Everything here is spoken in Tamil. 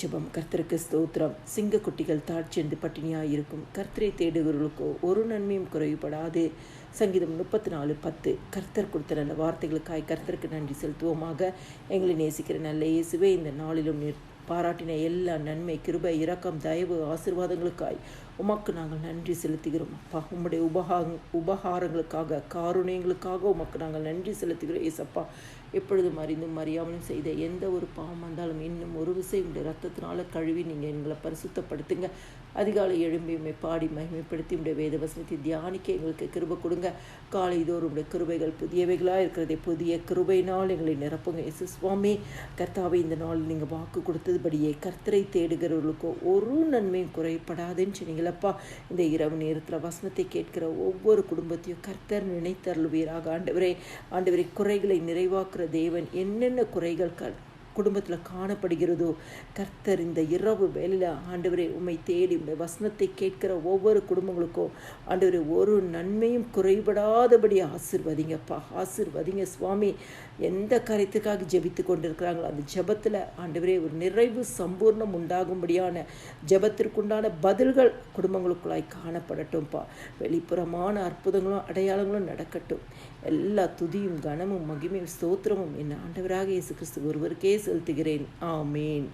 ஜெபம் கர்த்தருக்கு ஸ்தோத்திரம். சிங்க குட்டிகள் தாட்சியந்து பட்டினியாக இருக்கும் கர்த்தரை தேடுகிறவர்களுக்கோ ஒரு நன்மையும் குறைவுபடாது. சங்கீதம் முப்பத்தி நாலு பத்து. கர்த்தர் கொடுத்த நல்ல வார்த்தைகளுக்காய் கர்த்தருக்கு நன்றி செலுத்துவோமாக. எங்களை நேசிக்கிற நல்ல இயேசுவே இந்த நாளிலும் நீர் பாராட்டின எல்லா நன்மை கிருபை இரக்கம் தயவு ஆசிர்வாதங்களுக்காய். உமக்கு நாங்கள் நன்றி செலுத்துகிறோம். அப்பா உம்முடைய உபகா உபகாரங்களுக்காக காருணியங்களுக்காக உமக்கு நாங்கள் நன்றி செலுத்துகிறோம் ஏசப்பா. எப்பொழுதும் அறிந்தும் அறியாமலும் செய்த எந்த ஒரு பாவம் வந்தாலும் இன்னும் ஒரு விசை உடைய ரத்தத்தினால கழுவி நீங்கள் எங்களை பரிசுத்தப்படுத்துங்க. அதிகாலை எழும்பியுமை பாடி மகிமைப்படுத்தி உடைய வேத வசனத்தை தியானிக்க எங்களுக்கு கிருபை கொடுங்க. காலை தோறும் உடைய கிருபைகள் புதியவைகளாக இருக்கிறதே புதிய கிருபையினால் எங்களை நிரப்புங்க. இயேசு சுவாமி கர்த்தாவை இந்த நாளில் நீங்கள் வாக்கு அதுபடியே கர்த்தரை தேடுகிறவர்களுக்கோ ஒரு நன்மையும் குறைப்படாதுன்னு சொன்னீங்களப்பா இந்த இரவு நேரத்தில் வசனத்தை கேட்கிற ஒவ்வொரு குடும்பத்தையும் கர்த்தர் நினைத்தருள்வீராக. ஆண்டவரே ஆண்டவரை குறைகளை நிறைவாக்குற தேவன். என்னென்ன குறைகள் க குடும்பத்தில் காணப்படுகிறதோ கர்த்தர் இந்த இரவு வேலையில் ஆண்டவரே உம்மை தேடி உடைய வசனத்தை கேட்கிற ஒவ்வொரு குடும்பங்களுக்கும் ஆண்டவரே ஒரு நன்மையும் குறைபடாதபடி ஆசிர்வதிங்கப்பா. ஆசிர்வதிங்க சுவாமி. எந்த காரியத்துக்காக ஜெபித்து கொண்டிருக்கிறாங்களோ அந்த ஜெபத்தில் ஆண்டவரே ஒரு நிறைவு சம்பூர்ணம் உண்டாகும்படியான ஜெபத்திற்குண்டான பதில்கள் குடும்பங்களுக்குள்ளாய் காணப்படட்டும்ப்பா வெளிப்புறமான அற்புதங்களும் அடையாளங்களும் நடக்கட்டும். எல்லா துதியும் கனமும் மகிமையும் ஸ்தோத்திரமும் என் ஆண்டவராக இயேசு கிறிஸ்து ஒருவருக்கே செலுத்துகிறேன். ஆமேன்.